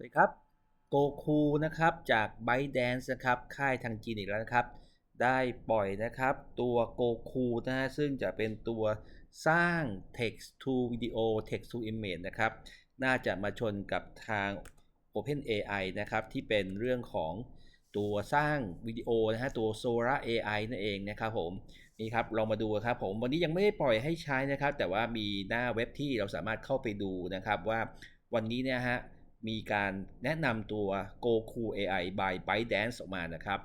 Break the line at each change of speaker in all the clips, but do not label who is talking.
สวัสดีครับโกคูนะครับจาก ByteDance นะครับค่ายทางจีนอีกแล้วนะครับ ได้ปล่อยนะครับตัวโกคูนะฮะซึ่งจะเป็นตัวสร้าง text to video text to image นะครับ น่าจะมาชนกับทาง OpenAI นะครับ ที่เป็นเรื่องของตัวสร้างวิดีโอนะฮะตัว Sora AI นั่นเองนะครับผมนี่ครับลองมาดูครับผมวันนี้ยังไม่ได้ปล่อยให้ใช้นะครับ แต่ว่ามีหน้าเว็บที่เราสามารถเข้าไปดูนะครับว่าวันนี้เนี่ยฮะ มีการแนะนำตัว Goku AI by ByteDance ออกมานะครับ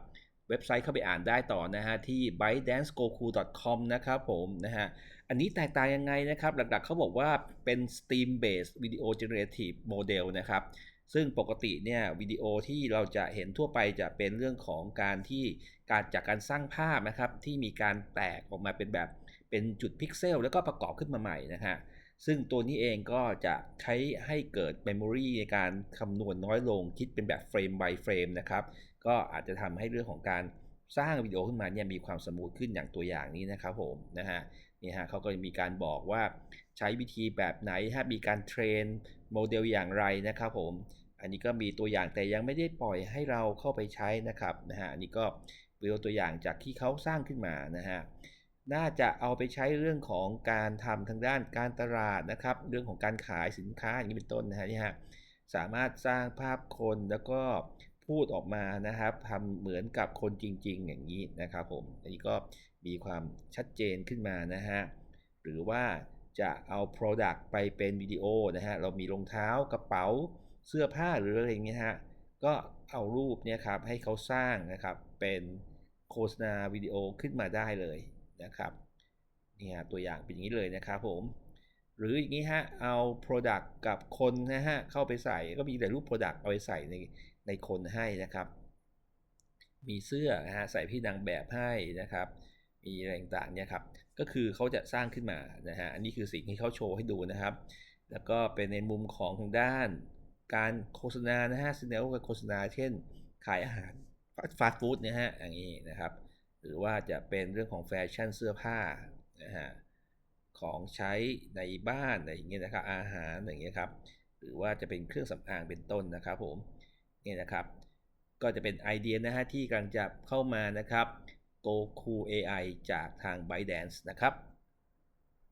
เว็บไซต์เข้าไปอ่านได้ต่อนะฮะที่ bytedancegoku.com นะครับผมนะฮะอันนี้แตกต่างยังไงนะครับ หลักๆเขาบอกว่าเป็น Steam based video generative model นะครับซึ่งปกติเนี่ยวิดีโอที่เราจะเห็นทั่วไปจะเป็นเรื่องของการที่การจากการสร้างภาพนะครับที่มีการแตกออกมาเป็นแบบเป็นจุดพิกเซล แล้วก็ประกอบขึ้นมาใหม่นะฮะ ซึ่งตัวนี้เองก็จะใช้ให้เกิดเมมโมรีในการคำนวณน้อยลงคิดเป็นแบบเฟรม by เฟรมนะครับ ก็อาจจะทำให้เรื่องของการสร้างวิดีโอขึ้นมาเนี่ยมีความสมูทขึ้นอย่างตัวอย่างนี้นะครับผมนะฮะนี่ฮะเขาก็มีการบอกว่าใช้วิธีแบบไหนถ้ามีการเทรนโมเดลอย่างไรนะครับผม อันนี้ก็มีตัวอย่างแต่ยังไม่ได้ปล่อยให้เราเข้าไปใช้นะครับนะฮะอันนี้ก็วิดีโอตัวอย่างจากที่เขาสร้างขึ้นมานะฮะ น่าจะเอาไปใช้เรื่องของการทำทางด้านการตลาดนะครับ เรื่องของการขายสินค้าอย่างนี้เป็นต้นนะฮะนี่ฮะสามารถสร้างภาพคนแล้วก็พูดออกมานะครับทำเหมือนกับคนจริง ๆ อย่างนี้นะครับผมอันนี้ก็มีความชัดเจนขึ้นมานะฮะหรือว่าจะเอา Product ไปเป็นวิดีโอนะฮะเรามีรองเท้ากระเป๋าเสื้อผ้าหรืออะไรอย่างเงี้ยฮะก็เอารูปเนี่ยครับให้เขาสร้างนะครับเป็นโฆษณาวิดีโอขึ้นมาได้เลย นะครับเนี่ฮะตัวอย่างเป็นอย่างนี้เลยนะครับผมหรืออย่างนี้ฮะเอา Product กับคนนะฮะเข้าไปใส่ก็มีแต่รูป Product เอาไปใส่ในในคนให้นะครับ มีเสื้อนะฮะใส่พี่นางแบบให้นะครับ มีอะไรต่างๆเนี่ยครับก็คือเขาจะสร้างขึ้นมานะฮะอันนี้คือสิ่งที่เขาโชว์ให้ดูนะครับ แล้วก็เป็นในมุมของทางด้านการโฆษณานะฮะซีเนลการโฆษณาเช่นขายอาหารฟาสต์ฟู้ดนะฮะอย่างนี้นะครับ หรือว่าจะเป็นเรื่องของแฟชั่นเสื้อผ้านะฮะของใช้ในบ้านอะไรอย่างเงี้ยนะครับอาหารอย่างเงี้ยครับหรือว่าจะเป็นเครื่องสำอางเป็นต้นนะครับผมนี่นะครับก็จะเป็นไอเดียนะฮะที่กำลังจะเข้ามานะครับ Goku AI จากทาง ByteDance นะครับ